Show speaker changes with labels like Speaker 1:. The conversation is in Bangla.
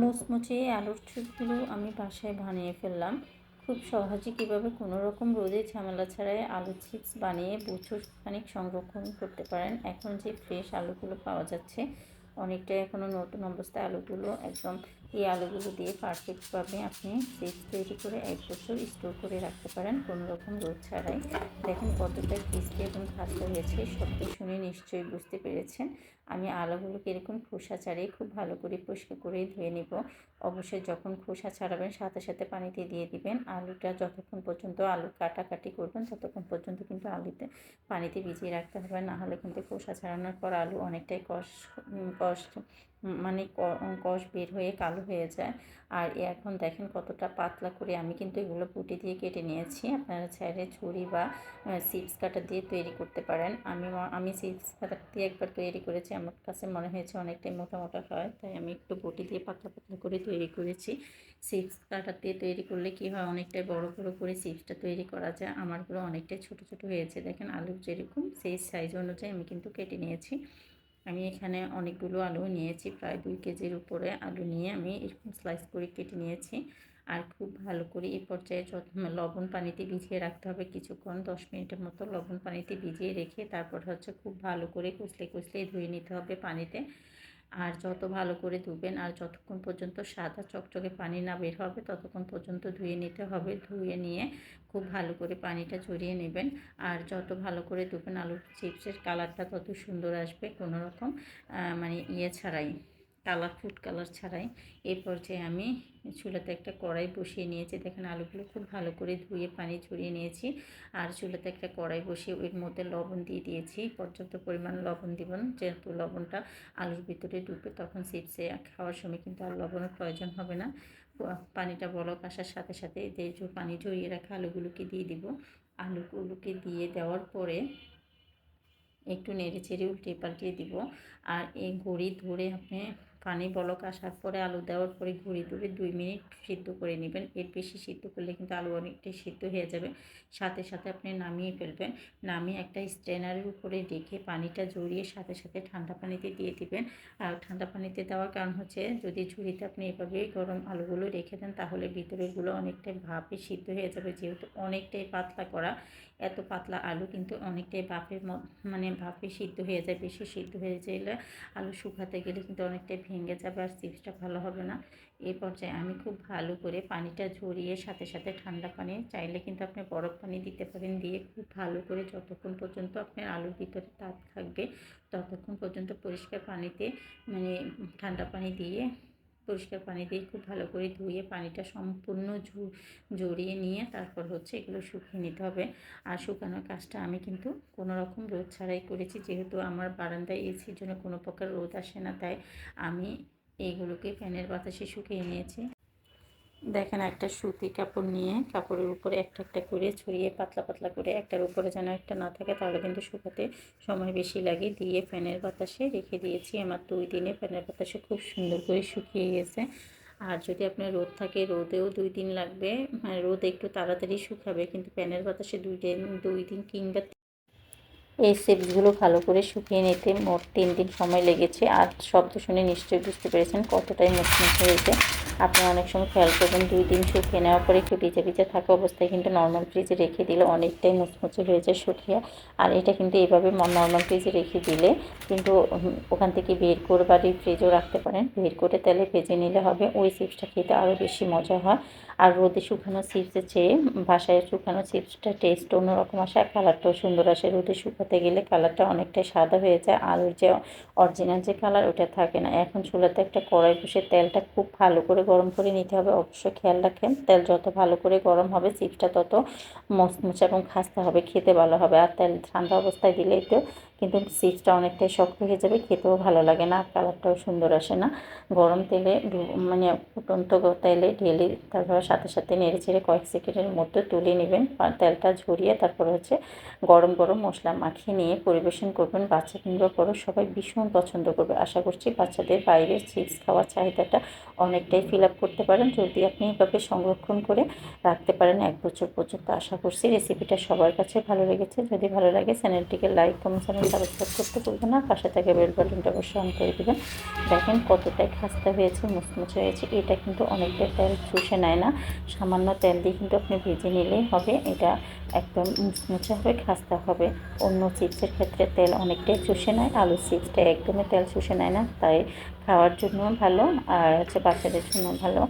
Speaker 1: মুচমুচে আলুর চিপগুলো আমি বাসায় বানিয়ে ফেললাম। খুব সহজে কীভাবে কোনো রকম রোদে ঝামেলা ছাড়াই আলু চিপস বানিয়ে বছর খানিক সংরক্ষণ করতে পারেন। এখন যে ফ্রেশ আলুগুলো পাওয়া যাচ্ছে, অনেকটাই এখনও নতুন অবস্থায় আলুগুলো একদম এই আলুগুলো দিয়ে পারফেক্টভাবে আপনি চিপস তৈরি করে এক বছর স্টোর করে রাখতে পারেন কোনো রকম রোদ ছাড়াই। দেখেন কতটা ক্রিস্পি এবং খাস্তা হয়েছে, সবটা শুনে নিশ্চয়ই বুঝতে পেরেছেন। আমি আলুগুলোকে এরকম খোসা ছাড়িয়ে খুব ভালো করে পরিষ্কার করে ধুয়ে নিব। অবশ্যই যখন খোসা ছাড়াবেন সাথে সাথে পানিতে দিয়ে দিবেন। আলুটা যতক্ষণ পর্যন্ত আলু কাটাকাটি করবেন, ততক্ষণ পর্যন্ত কিন্তু আলুতে পানিতে ভিজিয়ে রাখতে হবে। না হলে কিন্তু খোসা ছাড়ানোর পর আলু অনেকটাই কষ কষ মানে কষ বের হয়ে কালো হয়ে যায়। আর এখন দেখেন কতটা পাতলা করে আমি কিন্তু এগুলো পুটি দিয়ে কেটে নিয়েছি। আপনারা চাইলে ছুরি বা চিপস কাটার দিয়ে তৈরি করতে পারেন। আমি আমি চিপস কাটার দিয়ে একবার তৈরি করেছি। আমার কাছে মনে হয়েছে অনেকটাই মোটা মোটা হয়, তাই আমি একটু বটি দিয়ে পাতলা পাতলা করে তৈরি করেছি। চিপস কাটার দিয়ে তৈরি করলে কি হয়? অনেকটাই বড় বড় করে চিপসটা তৈরি করা যায়। আমারগুলো অনেকটাই ছোট ছোট হয়েছে। দেখেন আলু যেরকম, সেই সাইজ অনুযায়ী আমি কিন্তু কেটে নিয়েছি। আমি এখানে অনেকগুলো আলু নিয়েছি, প্রায় দুই কেজির উপরে আলু নিয়ে আমি এরকম স্লাইস করে কেটে নিয়েছি। আর খুব ভালো করে এই পর্যায়ে লবণ পানিতে ভিজিয়ে রাখতে হবে কিছুক্ষণ, দশ মিনিটের মতো লবণ পানিতে ভিজিয়ে রেখে তারপর হচ্ছে খুব ভালো করে কুচলে কুচলে ধুয়ে নিতে হবে পানিতে। আর যত ভালো করে ধুবেন আর যতক্ষণ পর্যন্ত সাদা চকচকে পানি না বের হবে, ততক্ষণ পর্যন্ত ধুয়ে নিতে হবে। ধুয়ে নিয়ে খুব ভালো করে পানিটা ঝরিয়ে নেবেন। আর যত ভালো করে ধুবেন আলুর চিপসের কালারটা তত সুন্দর আসবে, কোনো রকম মানে ইয়ে ছাড়াই। কালার ফুড কালার ছাড়াই। এই পর্যায়ে আমি চুলাতে একটা কড়াই বসিয়ে নিয়েছি। দেখেন আলুগুলো খুব ভালো করে ধুয়ে পানি ঝরিয়ে নিয়েছি। আর চুলাতে একটা কড়াই বসিয়ে ওর মধ্যে লবণ দিয়ে দিয়েছি। পর্যাপ্ত পরিমাণ লবণ দিবেন যেহেতু লবণটা আলুর ভিতরে ডুবে, তখন চিপসে খাওয়ার সময় কিন্তু আর লবণের প্রয়োজন হবে না। পানিটা বলক আসার সাথে সাথে যে পানি ঝরিয়ে রাখা আলুগুলোকে দিয়ে দিব। আলুগুলোকে দিয়ে দেওয়ার পরে একটু নেড়ে চেড়ে উল্টে পাল্টিয়ে দিব। আর এই ঘড়ি ধরে আপনি পানি, বলক, আসার পরে আলু দেওয়ার পরে ঘুরি ধরে দুই মিনিট সিদ্ধ করে নেবেন। এর বেশি সিদ্ধ করলে কিন্তু আলু অনেকটাই সিদ্ধ হয়ে যাবে। সাথে সাথে আপনি নামিয়ে ফেলবেন। নামিয়ে একটা স্ট্রেনারের উপরে রেখে পানিটা জড়িয়ে সাথে সাথে ঠান্ডা পানিতে দিয়ে দিবেন। আর ঠান্ডা পানিতে দেওয়ার কারণ হচ্ছে যদি ঝুড়িতে আপনি এভাবে গরম আলুগুলো রেখে দেন তাহলে ভিতরেরগুলো অনেকটাই ভাপে সিদ্ধ হয়ে যাবে। যেহেতু অনেকটাই পাতলা করা এত পাতলা আলু কিন্তু অনেকটাই ভাপের মানে ভাপে সিদ্ধ হয়ে যায়, বেশি সিদ্ধ হয়ে গেলে আলু শুকাতে গেলে কিন্তু অনেকটাই ভেঙে যাবে আর চিপসটা ভালো হবে না। এই পর্যায়ে আমি খুব ভালো করে পানিটা ঝরিয়ে সাথে সাথে ঠান্ডা পানি চাইলে কিন্তু আপনি বরফ পানি দিতে পারেন দিয়ে খুব ভালো করে যতক্ষণ পর্যন্ত আপনার আলুর ভিতরে তাপ থাকবে ততক্ষণ পর্যন্ত পরিষ্কার পানিতে মানে ঠান্ডা পানি দিয়ে পরিষ্কার পানি দিয়ে খুব ভালো করে ধুয়ে পানিটা সম্পূর্ণ জড়িয়ে নিয়ে তারপর হচ্ছে এগুলো শুকিয়ে নিতে হবে। আর শুকানোর কাজটা আমি কিন্তু কোনো রকম রোদ ছাড়াই করেছি। যেহেতু আমার বারান্দায় এসির জন্য কোনো প্রকার রোদ আসে না, তাই আমি এইগুলোকে ফ্যানের বাতাসে শুকিয়ে নিয়েছি। দেখেন একটা সুতি কাপড় নিয়ে কাপড়ের উপরে একটা একটা করে ছড়িয়ে পাতলা পাতলা করে একটার উপরে যেন একটা না থাকে, তাহলে কিন্তু শুকাতে সময় বেশি লাগে। দিয়ে ফ্যানের বাতাসে রেখে দিয়েছি। আমার দুই দিনে ফ্যানের বাতাসে খুব সুন্দর করে শুকিয়ে গেছে। আর যদি আপনার রোদ থাকে, রোদেও দুই দিন লাগবে। মানে রোদ একটু তাড়াতাড়ি শুকাবে, কিন্তু ফ্যানের বাতাসে দুই দিন দুই দিন কিংবা এই সেপসগুলো ভালো করে শুকিয়ে নিতে মোট তিন দিন সময় লেগেছে। আর শব্দ শুনে নিশ্চয়ই বুঝতে পেরেছেন কতটাই মুচমুচে হয়েছে। আপনি অনেক সময় খেয়াল করবেন, দুই দিন শুকিয়ে নেওয়ার পরে একটু ভিজে ভিজে থাকা অবস্থায় কিন্তু নর্মাল ফ্রিজে রেখে দিলে অনেকটাই মুচমুচে হয়ে যায় শুকিয়ে। আর এটা কিন্তু এইভাবে নর্মাল ফ্রিজে রেখে দিলে কিন্তু ওখান থেকে বের করে বা ফ্রিজেও রাখতে পারেন। বের করে তেলে ভেজে নিলে হবে, ওই চিপসটা খেতে আরও বেশি মজা হয়। আর রোদে শুকানো চিপসের চেয়ে বাসায় শুকানো চিপসটা টেস্ট অন্যরকম আসে আর কালারটাও সুন্দর আসে। রোদে শুকাতে গেলে কালারটা অনেকটাই সাদা হয়ে যায়। আলুর যে অরিজিনাল যে কালার ওটা থাকে না। এখন চুলাতে একটা কড়াই বসে তেলটা খুব ভালো করে গরম করে নিতে হবে। অবশ্যই খেয়াল রাখেন, তেল যত ভালো করে গরম হবে, চিপসটা তত মচমচে এবং খাস্তা হবে, খেতে ভালো হবে। আর তেল ঠান্ডা অবস্থায় দিলে একটু কিন্তু চিপসটা অনেকটাই শক্ত হয়ে যাবে, খেতেও ভালো লাগে না আর কালারটাও সুন্দর আসে না। গরম তেলে মানে ফুটন্ত তেলে ঢেলে তারপর সাথে সাথে নেড়ে ছেড়ে কয়েক সেকেন্ডের মধ্যে তুলে নেবেন। তেলটা ঝরিয়ে তারপর হচ্ছে গরম গরম মশলা মাখিয়ে নিয়ে পরিবেশন করবেন। বাচ্চা কিংবা বড় সবাই ভীষণ পছন্দ করবে। আশা করছি বাচ্চাদের বাইরের চিপস খাওয়ার চাহিদাটা অনেকটাই ফিল আপ করতে পারেন। যদি আপনি এভাবে সংরক্ষণ করে রাখতে পারেন এক বছর পর্যন্ত, আশা করছি রেসিপিটা সবার কাছে ভালো লেগেছে। যদি ভালো লাগে চ্যানেলটিকে লাইক কমেন্ট সাবস্ক্রাইব করতে ভুলবেন না, পাশে থেকে বেল বাটনটা অবশ্যই অন করে দেবেন। দেখেন কতটাই খাস্তা হয়েছে, মুচমুচে হয়েছে, এটা কিন্তু অনেকটা তেল চুষে নেয় না। সামান্য তেল দিয়ে কিন্তু আপনি ভেজে নিলেই হবে, এটা একদম মুচমুচে হবে, খাস্তা হবে। অন্য চিপসের ক্ষেত্রে তেল অনেকটাই চুষে নেয় আলু চিপসটা একদমই তেল চুষে নেয় না, তাই খাওয়ার জন্য ভালো, আর হচ্ছে বাচ্চাদের জন্য ভালো।